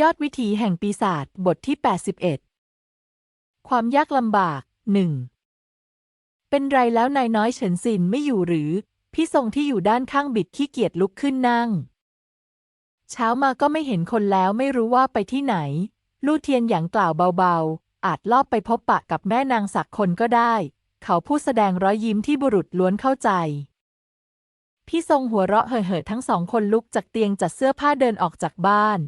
ยอดวิถีแห่งปีศาจบทที่ 81 ความยากลำบากหนึ่งเป็นไรแล้วนายน้อยเฉินซินไม่อยู่หรือ พี่ทรงที่อยู่ด้านข้างบิดขี้เกียจลุกขึ้นนั่ง เช้ามาก็ไม่เห็นคนแล้วไม่รู้ว่าไปที่ไหน ลู่เทียนหยางกล่าวเบาๆ อาจลอบไปพบปะกับแม่นางสักคนก็ได้ เขาพูดแสดงรอยยิ้มที่บุรุษล้วนเข้าใจ พี่ทรงหัวเราะเห่อๆทั้งสองคนลุกจากเตียงจัดเสื้อผ้าเดินออกจากบ้าน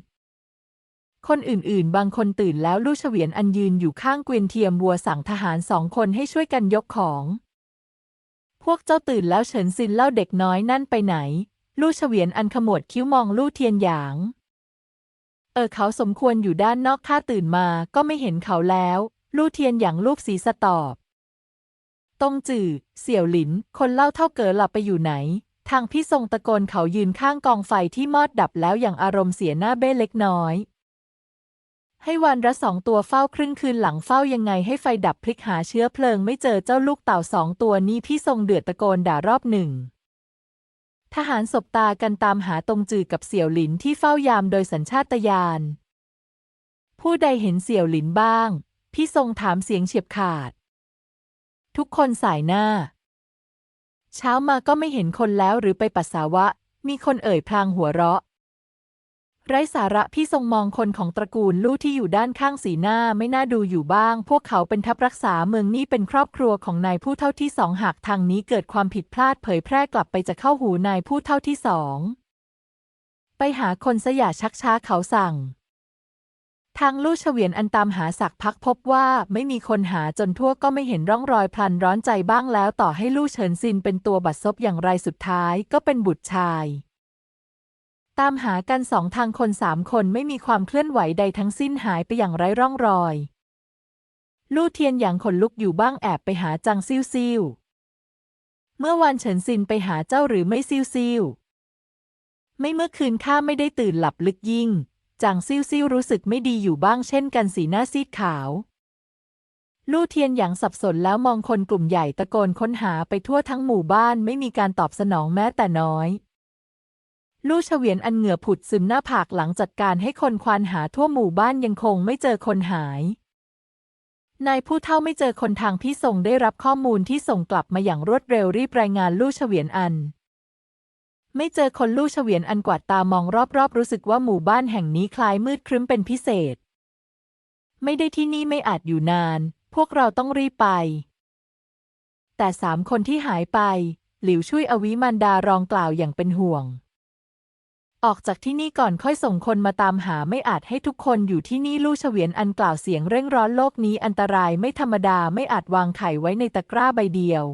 คนอื่นๆ บางคนตื่นแล้วลู่เฉวียนอันยืนอยู่ข้างเกวียนเทียมวัวสั่งทหารสองคนให้ช่วยกันยกของ พวกเจ้าตื่นแล้วเฉินซินเล่าเด็กน้อยนั่นไปไหน ลู่เฉวียนอันขมวดคิ้วมองลู่เทียนหยาง เออเขาสมควรอยู่ด้านนอกข้าตื่นมาก็ไม่เห็นเขาแล้ว ลู่เทียนหยางลูกศีรษะตอบตงจื่อเสี่ยวหลิน คนเล่าเท่าเก๋อหลับไปอยู่ไหน ทางพี่ทรงตะโกนเขายืนข้างกองไฟที่มอดดับแล้วอย่างอารมณ์เสียหน้าเบ้เล็กน้อย ให้วันละสองตัวเฝ้าครึ่งคืนหลังเฝ้ายังไงให้ไฟดับพลิกหาเชื้อเพลิงไม่เจอเจ้าลูกเต่าสองตัวนี้พี่ทรงเดือดตะโกนด่ารอบหนึ่ง ทหารสบตากันตามหาตรงจือกับเสี่ยวหลินที่เฝ้ายามโดยสัญชาตญาณผู้ใดเห็นเสี่ยวหลินบ้าง พี่ทรงถามเสียงเฉียบขาด ทุกคนสายหน้า เช้ามาก็ไม่เห็นคนแล้วหรือไปปัสสาวะ มีคนเอ่ยพลางหัวเราะ ไร้สาระพี่ทรงมองคนของตระกูลลู่ที่อยู่ด้านข้างสีหน้าไม่น่าดูอยู่บ้าง พวกเขาเป็นทัพรักษาเมืองนี่เป็นครอบครัวของนายผู้เท่าที่สองหากทางนี้เกิดความผิดพลาดเผยแพร่กลับไปจะเข้าหูนายผู้เท่าที่สองไปหาคนสยาชักช้าเขาสั่ง ทางลู่เฉวียนอันตามหาสักพักพบว่าไม่มีคนหาจนทั่วก็ไม่เห็นร่องรอยพลันร้อนใจบ้างแล้วต่อให้ลู่เฉินซินเป็นตัวบัดซบอย่างไรสุดท้ายก็เป็นบุตรชาย ตามหากันสองทางคนสามคนไม่มีความเคลื่อนไหวใดทั้งสิ้นหายไปอย่างไร้ร่องรอย ลู่เทียนอย่างขนลุกอยู่บ้างแอบไปหาจังซิ่วซิ่วเมื่อวันเฉินซินไปหาเจ้าหรือไม่ซิ่วซิ่วไม่เมื่อคืนข้าไม่ได้ตื่นหลับลึกยิ่ง จางซิ่วซิ่วรู้สึกไม่ดีอยู่บ้างเช่นกันสีหน้าซีดขาว ลู่เทียนอย่างสับสนแล้วมองคนกลุ่มใหญ่ตะโกนค้นหาไปทั่วทั้งหมู่บ้านไม่มีการตอบสนองแม้แต่น้อย ลู่เฉวียนอันเหงื่อผุดซึมหน้าผากหลังจัดการให้คนควานหาทั่วหมู่บ้านยังคงไม่เจอคนหาย นายผู้เฒ่าไม่เจอคนทางพี่ส่งได้รับข้อมูลที่ส่งกลับมาอย่างรวดเร็วรีบรายงานลู่เฉวียนอัน ไม่เจอคนลู่เฉวียนอันกวาดตามองรอบๆ รู้สึกว่าหมู่บ้านแห่งนี้คล้ายมืดครึ้มเป็นพิเศษ ไม่ได้ที่นี่ไม่อาจอยู่นาน พวกเราต้องรีบไป แต่สามคนที่หายไป หลิวช่วยอวิมันดารองกล่าวอย่างเป็นห่วง ออกจากที่นี่ก่อนค่อยส่งคนมาตามหาไม่อาจให้ทุกคนอยู่ที่นี่ลู่เฉวียนอันกล่าวเสียงเร่งร้อนโลกนี้อันตรายไม่ธรรมดาไม่อาจวางไข่ไว้ในตะกร้าใบเดียว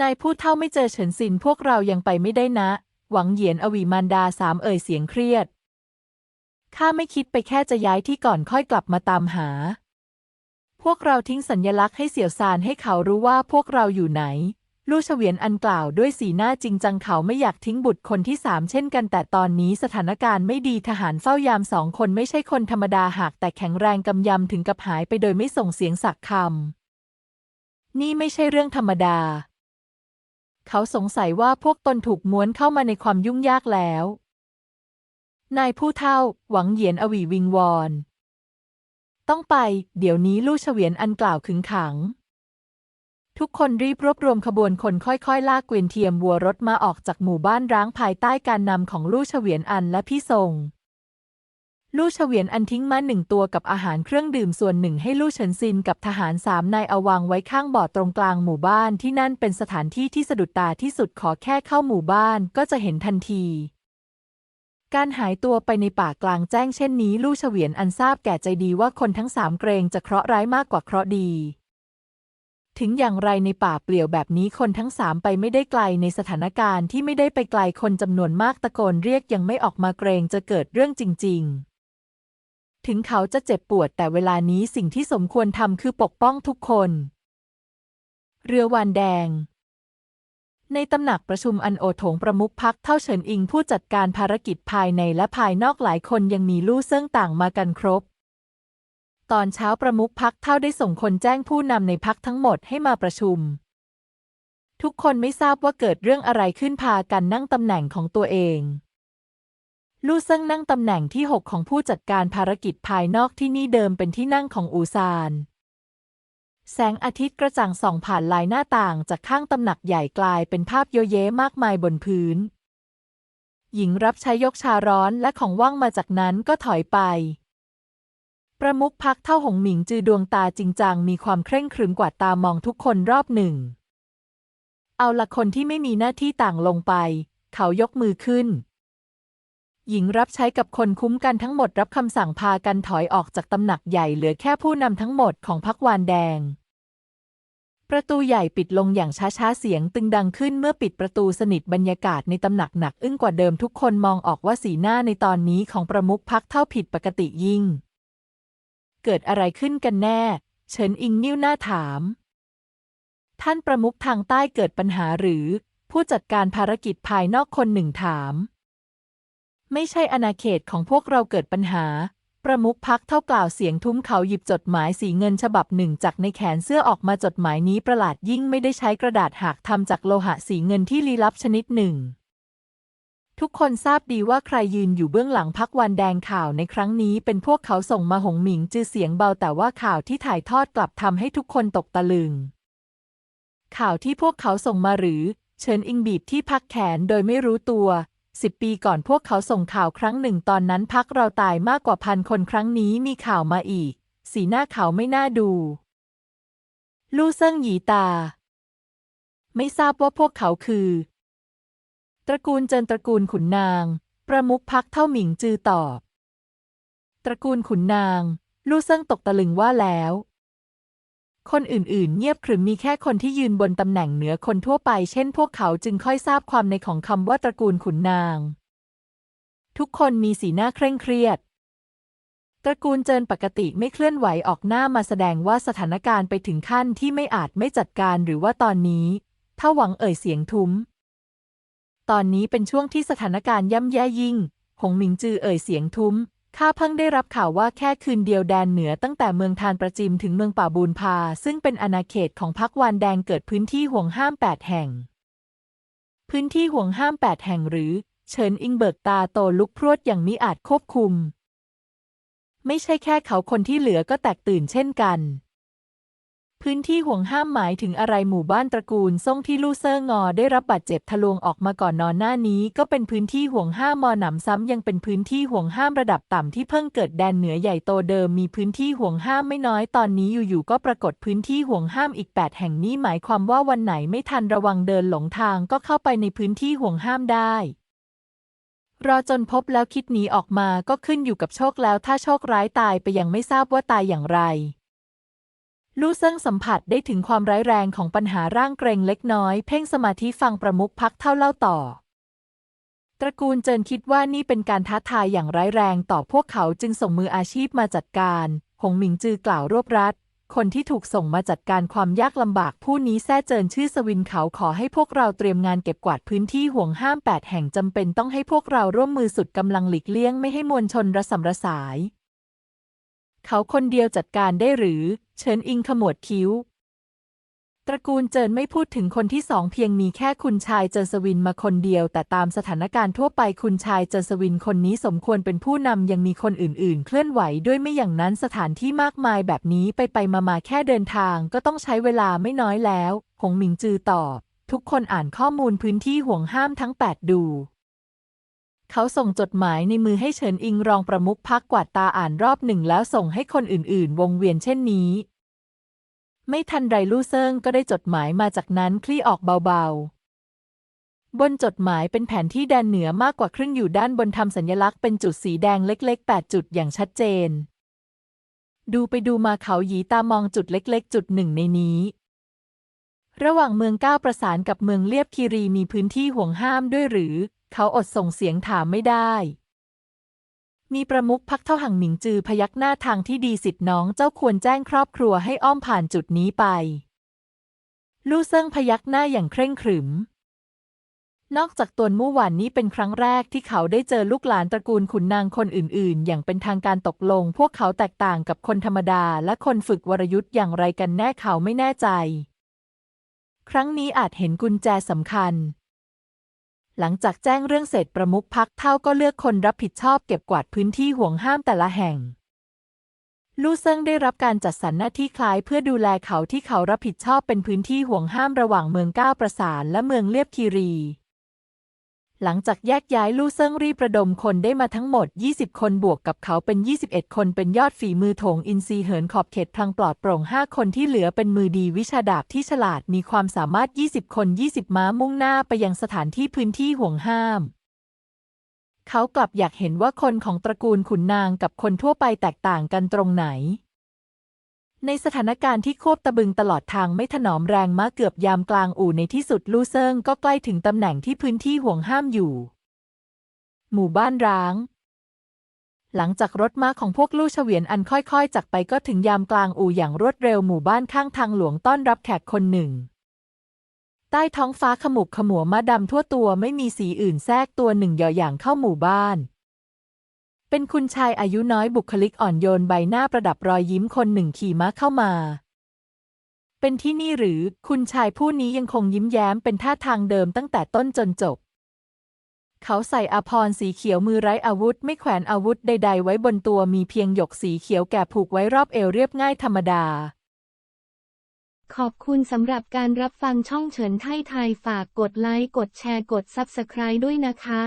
นายผู้เท่าไม่เจอเฉินซินพวกเรายังไปไม่ได้นะ หวังเหยียนอวีมันดาสามเอ่ยเสียงเครียดข้าไม่คิดไปแค่จะย้ายที่ก่อนค่อยกลับมาตามหา พวกเราทิ้งสัญญลักษณ์ให้เสี่ยวซานให้เขารู้ว่าพวกเราอยู่ไหน ลู่เฉวียนอันกล่าวด้วยสีหน้าจริงจังเขาไม่อยากทิ้งบุตรคนที่สามเช่นกัน แต่ตอนนี้สถานการณ์ไม่ดีทหารเฝ้ายามสองคนไม่ใช่คนธรรมดาหากแต่แข็งแรงกำยำถึงกับหายไปโดยไม่ส่งเสียงสักคำ นี่ไม่ใช่เรื่องธรรมดา เขาสงสัยว่าพวกตนถูกม้วนเข้ามาในความยุ่งยากแล้ว นายผู้เฒ่า หวังเหยียนอวีวิงวอน ต้องไป เดี๋ยวนี้ลู่เฉวียนอันกล่าวขึงขัง ทุกคนรีบรวบรวมขบวนคนค่อยๆ ลากเกวียนเทียมวัวรถมาออกจากหมู่บ้านร้างภายใต้การนำของลู่เฉวียนอันและพี่ทรงลู่เฉวียนอันทิ้งม้าหนึ่งตัวกับอาหารเครื่องดื่มส่วนหนึ่งให้ลู่เฉินซินกับทหารสามนายเอาวางไว้ข้างบ่อตรงกลางหมู่บ้านที่นั่นเป็นสถานที่ที่สะดุดตาที่สุดขอแค่เข้าหมู่บ้านก็จะเห็นทันที การหายตัวไปในป่ากลางแจ้งเช่นนี้ ลู่เฉวียนอันทราบแก่ใจดีว่าคนทั้งสามเกรงจะเคราะห์ร้ายมากกว่าเคราะห์ดี ถึงอย่างไรในป่าเปลี่ยวแบบนี้คนทั้งสามไปไม่ได้ไกลในสถานการณ์ที่ไม่ได้ไปไกลคนจำนวนมากตะโกนเรียกยังไม่ออกมาเกรงจะเกิดเรื่องจริง ๆ ถึงเขาจะเจ็บปวดแต่เวลานี้สิ่งที่สมควรทำคือปกป้องทุกคน เรือวานแดง ในตำหนักประชุมอันโอถงประมุขพักเท่าเฉินอิงผู้จัดการภารกิจภายในและภายนอกหลายคนยังมีลู่เซิ่งต่างมากันครบ ตอนเช้าประมุขพักเท่าได้ส่งคนแจ้งผู้นำในพักทั้งหมดให้มาประชุม ทุกคนไม่ทราบว่าเกิดเรื่องอะไรขึ้นพากันนั่งตำแหน่งของตัวเองลู่เซิงนั่งตำแหน่งที่ 6 ของผู้จัดการภารกิจภายนอกที่นี่เดิมเป็นที่นั่งของอูซาน แสงอาทิตย์กระจ่างส่องผ่านลายหน้าต่างจากข้างตำหนักใหญ่กลายเป็นภาพโยเยมากมายบนพื้น หญิงรับใช้ยกชาร้อนและของว่างมาจากนั้นก็ถอยไป ประมุขพักเท่าหงหมิงจือดวงตาจริงจังมีความเคร่งครึมกว่าตามองทุกคนรอบหนึ่ง เอาละคนที่ไม่มีหน้าที่ต่างลงไป เขายกมือขึ้น หญิงรับใช้กับคนคุ้มกันทั้งหมดรับคำสั่งพากันถอยออกจากตำหนักใหญ่เหลือแค่ผู้นำทั้งหมดของพักวานแดง ประตูใหญ่ปิดลงอย่างช้าๆเสียงตึงดังขึ้นเมื่อปิดประตูสนิทบรรยากาศในตำหนักหนักอึ้งกว่าเดิมทุกคนมองออกว่าสีหน้าในตอนนี้ของประมุขพักเท่าผิดปกติยิ่ง เกิดอะไรขึ้นกันแน่ เฉินอิงนิ้วหน้าถาม ท่านประมุขทางใต้เกิดปัญหาหรือ ผู้จัดการภารกิจภายนอกคนหนึ่งถาม ไม่ใช่อาณาเขตของพวกเราเกิดปัญหา ประมุขพักเท่ากล่าวเสียงทุ้มเขาหยิบจดหมายสีเงินฉบับหนึ่งจากในแขนเสื้อออกมาจดหมายนี้ประหลาดยิ่งไม่ได้ใช้กระดาษหักทำจากโลหะสีเงินที่ลี้ลับชนิดหนึ่ง ทุกคนทราบดีว่าใครยืนอยู่เบื้องหลังพักวันแดงข่าวในครั้งนี้เป็นพวกเขาส่งมาหงหมิงจือเสียงเบาแต่ว่าข่าวที่ถ่ายทอดกลับทำให้ทุกคนตกตะลึง ข่าวที่พวกเขาส่งมาหรือ เชิญอิงบีบที่พักแขนโดยไม่รู้ตัวสิบปีก่อนพวกเขาส่งข่าวครั้งหนึ่งตอนนั้นพักเราตายมากกว่าพันคนครั้งนี้มีข่าวมาอีก สีหน้าเขาไม่น่าดู ลู่เซิ่งหยีตา ไม่ทราบว่าพวกเขาคือ ตระกูลเจินตระกูลขุนนาง ประมุขพักเท่าหมิงจือตอบ ตระกูลขุนนาง ลู่เซิ่งตกตะลึงว่าแล้ว คนอื่นๆ เงียบขรึมมีแค่คนที่ยืนบนตำแหน่งเหนือคนทั่วไป เช่น พวกเขาจึงค่อยทราบความในของคำว่าตระกูลขุนนาง ทุกคนมีสีหน้าเคร่งเครียดตระกูลเจินปกติไม่เคลื่อนไหวออกหน้ามาแสดงว่าสถานการณ์ไปถึงขั้นที่ไม่อาจไม่จัดการหรือว่าตอนนี้ ถ้าหวังเอ่ยเสียงทุ้ม ตอนนี้เป็นช่วงที่สถานการณ์ย่ำแย่ยิ่ง หงหมิงจือเอ่ยเสียงทุ้ม ข้าเพิ่งได้รับข่าวว่าแค่คืนเดียวแดนเหนือตั้งแต่เมืองทานประจิมถึงเมืองป่าบูนพา ซึ่งเป็นอาณาเขตของพักวานแดงเกิดพื้นที่ห่วงห้ามแปดแห่ง พื้นที่ห่วงห้ามแปดแห่งหรือ เฉินอิงเบิกตาโตลุกพรวดอย่างมิอาจควบคุม ไม่ใช่แค่เขาคนที่เหลือก็แตกตื่นเช่นกัน พื้นที่ห่วงห้ามหมายถึงอะไรหมู่บ้านตระกูลซ่งที่ลู่เซิงงอได้รับบาดเจ็บทะลวงออกมาก่อนนอนหน้านี้ ก็เป็นพื้นที่ห่วงห้ามมอหนำซ้ำยังเป็นพื้นที่ห่วงห้ามระดับต่ำที่เพิ่งเกิดแดนเหนือใหญ่โตเดิมมีพื้นที่ห่วงห้ามไม่น้อยตอนนี้อยู่ๆก็ปรากฏพื้นที่ห่วงห้ามอีก 8 แห่งนี้หมายความว่าวันไหนไม่ทันระวังเดินหลงทางก็เข้าไปในพื้นที่ห่วงห้ามได้รอจนพบแล้วคิดหนีออกมาก็ขึ้นอยู่กับโชคแล้วถ้าโชคร้ายตายไปยังไม่ทราบว่าตายอย่างไร ลู่เซิงสัมผัสได้ถึงความร้ายแรงของปัญหาร่างเกรงเล็กน้อย เพ่งสมาธิฟังประมุขพักเท่าเล่าต่อ ตระกูลเจินคิดว่านี่เป็นการท้าทายอย่างร้ายแรงต่อพวกเขาจึงส่งมืออาชีพมาจัดการ หงหมิงจือกล่าวรวบรัด คนที่ถูกส่งมาจัดการความยากลำบากผู้นี้แท้เจินชื่อสวินเขาขอให้พวกเราเตรียมงานเก็บกวาดพื้นที่ห่วงห้ามแปดแห่งจำเป็นต้องให้พวกเราร่วมมือสุดกำลังหลีกเลี่ยงไม่ให้มวลชนระสำระสาย เขาคนเดียวจัดการได้หรือ เชิญอิงขมวดคิ้ว ตระกูลเจินไม่พูดถึงคนที่สองเพียงมีแค่คุณชายเจินสวินมาคนเดียว แต่ตามสถานการณ์ทั่วไปคุณชายเจินสวินคนนี้สมควรเป็นผู้นำยังมีคนอื่นๆ เคลื่อนไหวด้วยไม่อย่างนั้นสถานที่มากมายแบบนี้ไปไปมามาแค่เดินทาง ก็ต้องใช้เวลาไม่น้อยแล้ว หงหมิงจือตอบ ทุกคนอ่านข้อมูลพื้นที่ห่วงห้ามทั้ง 8 ดู เขาส่งจดหมายในมือให้เฉินอิงรองประมุขพักกวาดตาอ่านรอบหนึ่งแล้วส่งให้คนอื่นๆ วงเวียนเช่นนี้ ไม่ทันไรลู่เซิงก็ได้จดหมายมาจากนั้นคลี่ออกเบาๆ บนจดหมายเป็นแผนที่แดนเหนือมากกว่าครึ่งอยู่ด้านบนทำสัญลักษณ์เป็นจุดสีแดงเล็กๆ 8 จุดอย่างชัดเจน ดูไปดูมาเขาหยีตามองจุดเล็กๆ จุดหนึ่งในนี้ระหว่างเมืองก้าวประสานกับเมืองเลียบคีรีมีพื้นที่ห่วงห้ามด้วยหรือ เขาอดส่งเสียงถามไม่ได้ มีประมุขพักเท่าหังหมิงจือพยักหน้าทางที่ดีสิทธิ์น้องเจ้าควรแจ้งครอบครัวให้อ้อมผ่านจุดนี้ไป ลู่เซิงพยักหน้าอย่างเคร่งขรึม นอกจากตวนมู่หวานนี้เป็นครั้งแรกที่เขาได้เจอลูกหลานตระกูลขุนนางคนอื่น ๆ อย่างเป็นทางการตกลง พวกเขาแตกต่างกับคนธรรมดาและคนฝึกวรยุทธ์อย่างไรกันแน่เขาไม่แน่ใจ ครั้งนี้อาจเห็นกุญแจสำคัญ หลังจากแจ้งเรื่องเสร็จประมุขพักเท่าก็เลือกคนรับผิดชอบเก็บกวาดพื้นที่ห่วงห้ามแต่ละแห่ง ลู่เซิงได้รับการจัดสรรหน้าที่คล้ายเพื่อดูแลเขาที่เขารับผิดชอบเป็นพื้นที่ห่วงห้ามระหว่างเมืองก้าวประสานและเมืองเลียบคีรี หลังจากแยกย้ายลู่เซิงรีบระดมคนได้มาทั้งหมด 20 คนบวกกับเขาเป็น 21 คนเป็นยอดฝีมือโถงอินซีเหินขอบเขตพลังปลอดโปร่ง 5 คนที่เหลือเป็นมือดีวิชาดาบที่ฉลาดมีความสามารถ 20 คน 20 ม้ามุ่งหน้าไปยังสถานที่พื้นที่ห่วงห้าม เขากลับอยากเห็นว่าคนของตระกูลขุนนางกับคนทั่วไปแตกต่างกันตรงไหน ในสถานการณ์ที่ควบตะบึงตลอดทางไม่ถนอมแรงม้าเกือบยามกลางอู่ในที่สุดลู่เซิงก็ใกล้ถึงตำแหน่งที่พื้นที่ห่วงห้ามอยู่ หมู่บ้านร้าง หลังจากรถม้าของพวกลู่เฉวียนอันค่อยๆ จากไปก็ถึงยามกลางอู่อย่างรวดเร็วหมู่บ้านข้างทางหลวงต้อนรับแขกคนหนึ่ง ใต้ท้องฟ้าขมุกขมัวม้าดำทั่วตัวไม่มีสีอื่นแทรกตัวหนึ่งหย่อหย่างเข้าหมู่บ้าน เป็นคุณชายอายุน้อยบุคลิกอ่อนโยนใบหน้าประดับรอยยิ้มคนหนึ่งขี่ม้าเข้ามา เป็นที่นี่หรือคุณชายผู้นี้ยังคงยิ้มแย้มเป็นท่าทางเดิมตั้งแต่ต้นจนจบ เขาใส่อาภรสีเขียวมือไร้อาวุธ ไม่แขวนอาวุธใด ๆ ไว้บนตัวมีเพียงหยกสีเขียวแก่ผูกไว้รอบเอวเรียบง่ายธรรมดา ขอบคุณสำหรับการรับฟังช่องเฉินไทยไทยฝากกดไลค์กดแชร์กด Subscribe ด้วยนะคะ